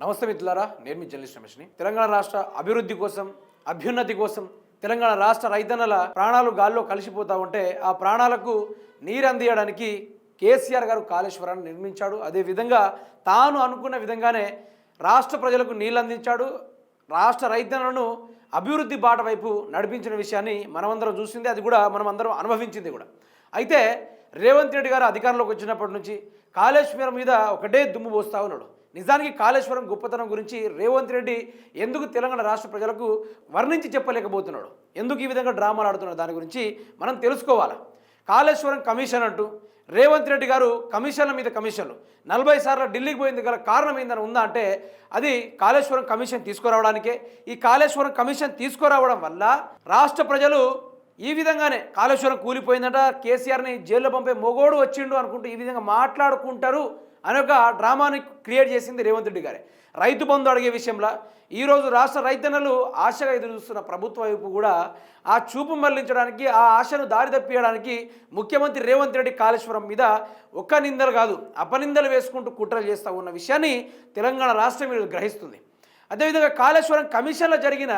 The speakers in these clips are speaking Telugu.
నమస్తే మిత్రులారా నేను మీ జర్నలిస్ట్ రమేష్ని. తెలంగాణ రాష్ట్ర అభివృద్ధి కోసం అభ్యున్నతి కోసం తెలంగాణ రాష్ట్ర రైతన్నల ప్రాణాలు గాల్లో కలిసిపోతూ ఉంటే ఆ ప్రాణాలకు నీరు అందియడానికి కేసీఆర్ గారు కాళేశ్వరాన్ని నిర్మించాడు. అదేవిధంగా తాను అనుకున్న విధంగానే రాష్ట్ర ప్రజలకు నీళ్ళు అందించాడు రాష్ట్ర రైతన్నలను అభివృద్ధి బాట వైపు నడిపించిన విషయాన్ని మనమందరం చూసింది. అది కూడా మనం అందరం అనుభవించింది కూడా. అయితే రేవంత్ రెడ్డి గారు అధికారంలోకి వచ్చినప్పటి నుంచి కాళేశ్వరం మీద ఒకటే దుమ్ము పోస్తా ఉన్నాడు. నిజానికి కాళేశ్వరం గొప్పతనం గురించి రేవంత్ రెడ్డి ఎందుకు తెలంగాణ రాష్ట్ర ప్రజలకు వర్ణించి చెప్పలేకపోతున్నాడు? ఎందుకు ఈ విధంగా డ్రామాలు ఆడుతున్నాడు? దాని గురించి మనం తెలుసుకోవాలి. కాళేశ్వరం కమిషన్ అంటూ రేవంత్ రెడ్డి గారు కమిషన్ల మీద కమిషన్లు. నలభై సార్లు ఢిల్లీకి పోయింది గల కారణం ఏందని ఉందా అంటే అది కాళేశ్వరం కమిషన్ తీసుకురావడానికే. ఈ కాళేశ్వరం కమిషన్ తీసుకురావడం వల్ల రాష్ట్ర ప్రజలు ఈ విధంగానే కాళేశ్వరం కూలిపోయిందట. కేసీఆర్ని జైల్లో పంపే మొగోడు వచ్చిండు అనుకుంటూ ఈ విధంగా మాట్లాడుకుంటారు. అనే ఒక డ్రామాని క్రియేట్ చేసింది రేవంత్ రెడ్డి గారే. రైతు బంధు అడిగే విషయంలో ఈరోజు రాష్ట్ర రైతన్నలు ఆశగా ఎదురు చూస్తున్న ప్రభుత్వ వైపు కూడా ఆ చూపు మళ్ళించడానికి ఆ ఆశను దారి తప్పియడానికి ముఖ్యమంత్రి రేవంత్ రెడ్డి కాళేశ్వరం మీద ఒక్క నిందలు కాదు అపనిందలు వేసుకుంటూ కుట్రలు చేస్తూ ఉన్న విషయాన్ని తెలంగాణ రాష్ట్రం ఈరోజు గ్రహిస్తుంది. అదేవిధంగా కాళేశ్వరం కమిషన్లో జరిగిన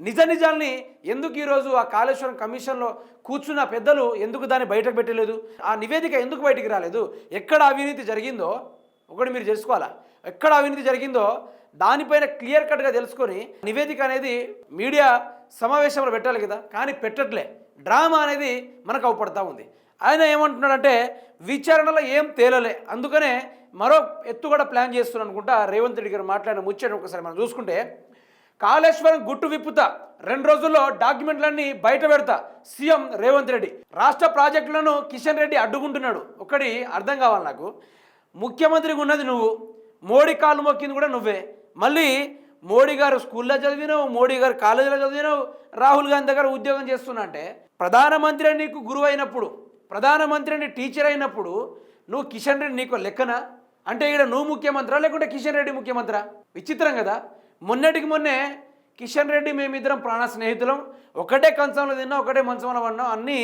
నిజ నిజాల్ని ఎందుకు ఈరోజు ఆ కాళేశ్వరం కమిషన్లో కూర్చున్న పెద్దలు ఎందుకు దాన్ని బయటకు పెట్టలేదు? ఆ నివేదిక ఎందుకు బయటికి రాలేదు? ఎక్కడ అవినీతి జరిగిందో ఒకటి మీరు తెలుసుకోవాలా? ఎక్కడ అవినీతి జరిగిందో దానిపైన క్లియర్ కట్గా తెలుసుకొని నివేదిక అనేది మీడియా సమావేశంలో పెట్టాలి కదా? కానీ పెట్టట్లే. డ్రామా అనేది మనకు అవపడతా ఉంది. ఆయన ఏమంటున్నాడంటే విచారణలో ఏం తేలలే. అందుకనే మరో ఎత్తు కూడా ప్లాన్ చేస్తున్నాను అనుకుంటా రేవంత్ రెడ్డి గారు మాట్లాడిన ముచ్చట ఒకసారి మనం చూసుకుంటే కాళేశ్వరం గుట్టు విప్పుతా రెండు రోజుల్లో డాక్యుమెంట్లన్నీ బయట పెడతా సీఎం రేవంత్ రెడ్డి. రాష్ట్ర ప్రాజెక్టులను కిషన్ రెడ్డి అడ్డుకుంటున్నాడు. ఒకటి అర్థం కావాలి నాకు. ముఖ్యమంత్రిగా ఉన్నది నువ్వు. మోడీ కాలు మొక్కింది కూడా నువ్వే. మళ్ళీ మోడీ గారు స్కూల్లో చదివినావు మోడీ గారు కాలేజీలో చదివినావు రాహుల్ గాంధీ దగ్గర ఉద్యోగం చేస్తున్నా అంటే ప్రధానమంత్రి నీకు గురువు అయినప్పుడు ప్రధానమంత్రి టీచర్ అయినప్పుడు నువ్వు కిషన్ రెడ్డి నీకు లెక్కనా? అంటే ఇక్కడ నువ్వు ముఖ్యమంత్రా లేకుంటే కిషన్ రెడ్డి ముఖ్యమంత్రా? విచిత్రం కదా. మొన్నటికి మొన్నే కిషన్ రెడ్డి మేమిద్దరం ప్రాణ స్నేహితులం. ఒకటే కంచంలో తిన్నా ఒకటే మంచంలో పడినాం అన్నీ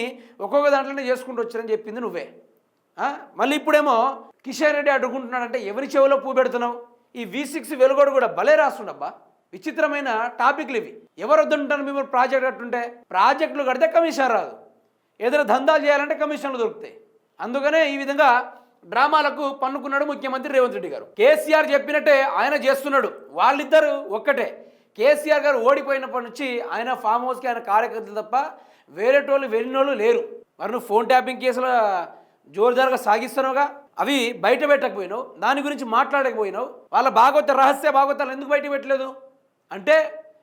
ఒక్కొక్క దాంట్లోనే చేసుకుంటూ వచ్చారని చెప్పింది నువ్వే. మళ్ళీ ఇప్పుడేమో కిషన్ రెడ్డి అడ్డుకుంటున్నాడంటే ఎవరి చెవిలో పూ పెడుతున్నావు? ఈ వి సిక్స్ వెలుగోడు కూడా భలే రాస్తుండబ్బా. విచిత్రమైన టాపిక్లు ఇవి. ఎవరు వద్దుంటారు మిమ్మల్ని ప్రాజెక్ట్ కట్టుంటే? ప్రాజెక్టులు కడితే కమిషన్ రాదు. ఏదైనా దందాలు చేయాలంటే కమిషన్లు దొరుకుతాయి. అందుకనే ఈ విధంగా డ్రామాలకు పన్నుకున్నాడు ముఖ్యమంత్రి రేవంత్ రెడ్డి గారు. కేసీఆర్ చెప్పినట్టే ఆయన చేస్తున్నాడు. వాళ్ళిద్దరు ఒక్కటే. కేసీఆర్ గారు ఓడిపోయినప్పటి నుంచి ఆయన ఫామ్ హౌస్కి ఆయన కార్యకర్తలు తప్ప వేరేటోళ్ళు వెళ్ళినోళ్ళు లేరు. మరి నువ్వు ఫోన్ ట్యాపింగ్ కేసుల జోరుదారుగా సాగిస్తున్నావుగా? అవి బయట పెట్టకపోయినావు. దాని గురించి మాట్లాడకపోయినావు. వాళ్ళ భాగవత రహస్య భాగవతాలు ఎందుకు బయట పెట్టలేదు? అంటే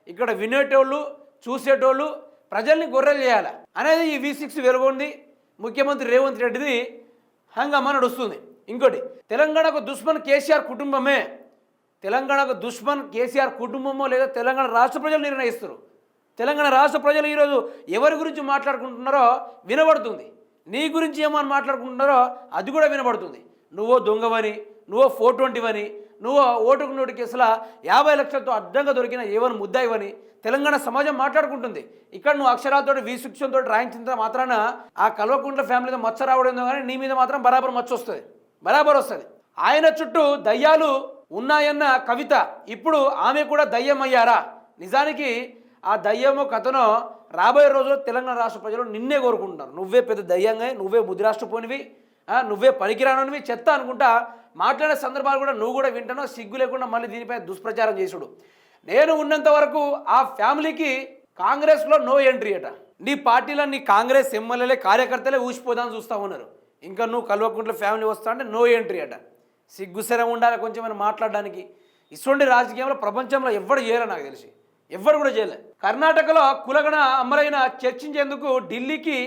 ఇక్కడ వినేటోళ్ళు చూసేటోళ్ళు ప్రజల్ని గొర్రెలు చేయాలి? అనేది ఈ వి సిక్స్ వెలుగొంది ముఖ్యమంత్రి రేవంత్ రెడ్డిది హంగామా నడుస్తుంది ఇంకోటి తెలంగాణకు దుష్మన్ కేసీఆర్ కుటుంబమే. తెలంగాణకు దుష్మన్ కేసీఆర్ కుటుంబమో లేదా తెలంగాణ రాష్ట్ర ప్రజలు నిర్ణయిస్తారు. తెలంగాణ రాష్ట్ర ప్రజలు ఈరోజు ఎవరి గురించి మాట్లాడుకుంటున్నారో వినబడుతుంది. నీ గురించి ఏమని మాట్లాడుకుంటున్నారో అది కూడా వినబడుతుంది. నువ్వో దొంగవని నువ్వో ఫోర్ ట్వంటీవని నువ్వు ఓటుకు నోటు కేసులా యాభై లక్షలతో అడ్డంగా దొరికిన ఏవని ముద్దాయివని తెలంగాణ సమాజం మాట్లాడుకుంటుంది. ఇక్కడ నువ్వు అక్షరాలతో వి రాయించినంత రాయించిన మాత్రాన ఆ కల్వకుంట్ల ఫ్యామిలీతో మచ్చ రావడం కానీ నీ మీద మాత్రం బరాబర్ మచ్చ వస్తుంది. బరాబర్ వస్తుంది. ఆయన చుట్టూ దయ్యాలు ఉన్నాయన్న కవిత. ఇప్పుడు ఆమె కూడా దయ్యం అయ్యారా? నిజానికి ఆ దయ్యమో కథనో రాబోయే రోజుల్లో తెలంగాణ రాష్ట్ర ప్రజలు నిన్నే కోరుకుంటున్నారు. నువ్వే పెద్ద దయ్యంగా నువ్వే ముదిరాష్ట్రపోనివి రాష్ట్రపోనివి నువ్వే పనికిరానివి చెత్త అనుకుంటా మాట్లాడే సందర్భాలు కూడా నువ్వు కూడా వింటానో సిగ్గు లేకుండా మళ్ళీ దీనిపై దుష్ప్రచారం చేసుడు. నేను ఉన్నంత వరకు ఆ ఫ్యామిలీకి కాంగ్రెస్లో నో ఎంట్రీ అట. నీ పార్టీలో నీ కాంగ్రెస్ ఎమ్మెల్యేలే కార్యకర్తలే ఊసిపోదామని చూస్తూ ఉన్నారు. ఇంకా నువ్వు కల్వకుంట్ల ఫ్యామిలీ వస్తా అంటే నో ఎంట్రీ అట. సిగ్గుసరం ఉండాలి కొంచెం అని మాట్లాడడానికి. ఇటువంటి రాజకీయంలో ప్రపంచంలో ఎవ్వరు చేయలే నాకు తెలిసి. ఎవ్వరు కూడా చేయలే. కర్ణాటకలో కులగణ అమరైన చర్చించేందుకు ఢిల్లీకి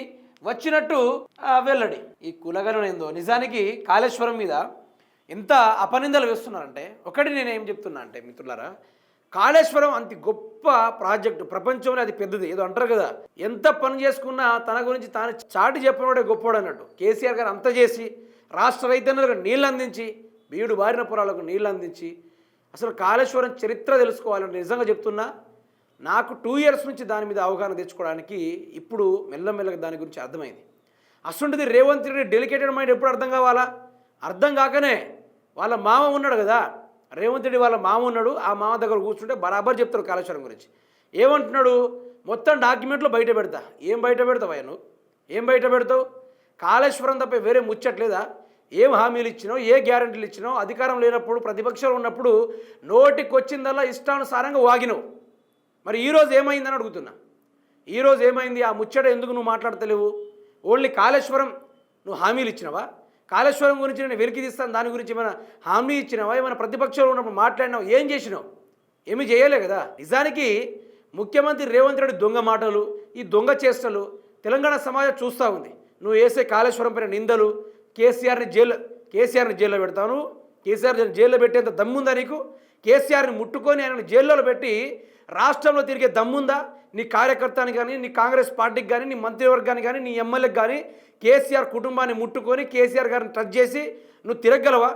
వచ్చినట్టు ఆ, వెల్లడి. ఈ కులగణ ఏందో నిజానికి కాళేశ్వరం మీద ఎంత అపనిందలు వేస్తున్నారంటే ఒకటి నేను ఏం చెప్తున్నా అంటే మిత్రులారా కాళేశ్వరం అంత గొప్ప ప్రాజెక్టు ప్రపంచంలో అది పెద్దది ఏదో అంటారు కదా. ఎంత పని చేసుకున్నా తన గురించి తాను చాటి చెప్పినవాడే గొప్పవాడు అన్నట్టు. కేసీఆర్ గారు అంత చేసి రాష్ట్ర రైతన్నులకు నీళ్ళు అందించి బీడు బారిన పొలాలకు నీళ్ళు అందించి అసలు కాళేశ్వరం చరిత్ర తెలుసుకోవాలని నిజంగా చెప్తున్నా నాకు టూ ఇయర్స్ నుంచి దాని మీద అవగాహన తెచ్చుకోవడానికి ఇప్పుడు మెల్లమెల్లగా దాని గురించి అర్థమైంది. అసలుంటిది రేవంత్ రెడ్డి డెలికేటెడ్ మైండ్ ఎప్పుడు అర్థం కావాలా? అర్థం కాకనే. వాళ్ళ మామ ఉన్నాడు కదా రేవంత్ రెడ్డి వాళ్ళ మామ ఉన్నాడు ఆ మామ దగ్గర కూర్చుంటే బరాబర్ చెప్తారు కాళేశ్వరం గురించి. ఏమంటున్నాడు? మొత్తం డాక్యుమెంట్లు బయట పెడతా. ఏం బయట పెడతావు నువ్వు? ఏం బయట పెడతావు? కాళేశ్వరం తప్ప వేరే ముచ్చట్లేదా? ఏం హామీలు ఇచ్చినావు? ఏ గ్యారంటీలు ఇచ్చినావు? అధికారం లేనప్పుడు ప్రతిపక్షాలు ఉన్నప్పుడు నోటికి వచ్చిందల్లా ఇష్టానుసారంగా వాగినావు. మరి ఈరోజు ఏమైందని అడుగుతున్నా. ఈరోజు ఏమైంది? ఆ ముచ్చట ఎందుకు నువ్వు మాట్లాడతలేవు? ఓన్లీ కాళేశ్వరం నువ్వు హామీలు ఇచ్చినావా? కాళేశ్వరం గురించి నేను వెలికి తీస్తాను దాని గురించి ఏమైనా హామీ ఇచ్చినావా? ఏమైనా ప్రతిపక్షంలో ఉన్నప్పుడు మాట్లాడినావు? ఏం చేసినావు? ఏమీ చేయలే కదా. నిజానికి ముఖ్యమంత్రి రేవంత్ రెడ్డి దొంగ మాటలు ఈ దొంగ చేష్టలు తెలంగాణ సమాజం చూస్తూ ఉంది. నువ్వు వేసే కాళేశ్వరం పైన నిందలు కేసీఆర్ని జైలు కేసీఆర్ని జైల్లో పెడతాను కేసీఆర్ జైల్లో పెట్టేంత దమ్ముందా నీకు? కేసీఆర్ని ముట్టుకొని ఆయన జైల్లో పెట్టి రాష్ట్రంలో తిరిగే దమ్ముందా? నీ కార్యకర్తని కానీ నీ కాంగ్రెస్ పార్టీకి కానీ నీ మంత్రివర్గానికి కానీ నీ ఎమ్మెల్యేకి కానీ కేసీఆర్ కుటుంబాన్ని ముట్టుకొని కేసీఆర్ గారిని టచ్ చేసి నువ్వు తిరగలవా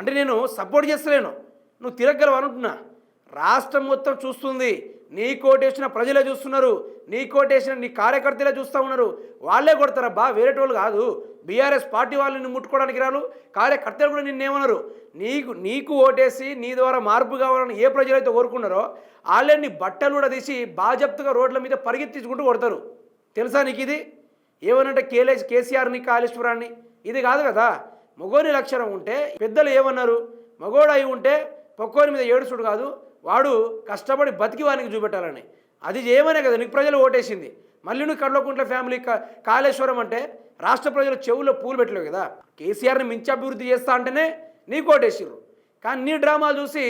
అంటే నేను సపోర్ట్ చేస్తలేను. నువ్వు తిరగలవా అనుకుంటున్నా? రాష్ట్రం మొత్తం చూస్తుంది. నీ కోటేసిన ప్రజలే చూస్తున్నారు. నీ కోటేసిన నీ కార్యకర్తలే చూస్తూ ఉన్నారు. వాళ్ళే కొడతారా బా వేరేటోళ్ళు కాదు. బీఆర్ఎస్ పార్టీ వాళ్ళు నిన్ను ముట్టుకోవడానికి రాలు. కార్యకర్తలు కూడా నిన్నేమన్నారు నీకు నీకు ఓటేసి నీ ద్వారా మార్పు కావాలని ఏ ప్రజలైతే కోరుకున్నారో వాళ్ళని బట్టలు కూడా తీసి బాజప్తుగా రోడ్ల మీద పరిగెత్తించుకుంటూ కొడతారు. తెలుసా నీకు ఇది? ఏమనంటే కేలేజ్ కేసీఆర్ని కాళేశ్వరాన్ని? ఇది కాదు కదా. మగోని లక్షణం ఉంటే పెద్దలు ఏమన్నారు? మగోడు అయి ఉంటే పొక్కోని మీద ఏడుచుడు కాదు. వాడు కష్టపడి బతికి వానికి చూపెట్టాలని. అది చేయమనే కదా నీకు ప్రజలు ఓటేసింది. మళ్ళీ నువ్వు కడ్లకుంట్ల ఫ్యామిలీ కాళేశ్వరం అంటే రాష్ట్ర ప్రజలు చెవుల్లో పూలు పెట్టలేవు కదా. కేసీఆర్ని మించి అభివృద్ధి చేస్తా అంటేనే నీకు ఓటేసిర్రు కానీ నీ డ్రామాలు చూసి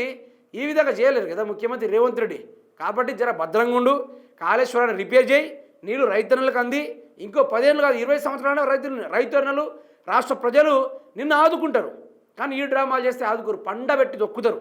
ఈ విధంగా చేయలేరు కదా ముఖ్యమంత్రి రేవంత్ రెడ్డి. కాబట్టి జర భద్రంగా ఉండు కాళేశ్వరాన్ని రిపేర్ చేయి నీళ్ళు రైతన్నులకు అంది. ఇంకో పదేళ్ళు కాదు ఇరవై సంవత్సరాలు రైతు రైతన్నలు రాష్ట్ర ప్రజలు నిన్ను ఆదుకుంటారు. కానీ ఈ డ్రామాలు చేస్తే ఆదుకోరు పండబెట్టి దొక్కుతారు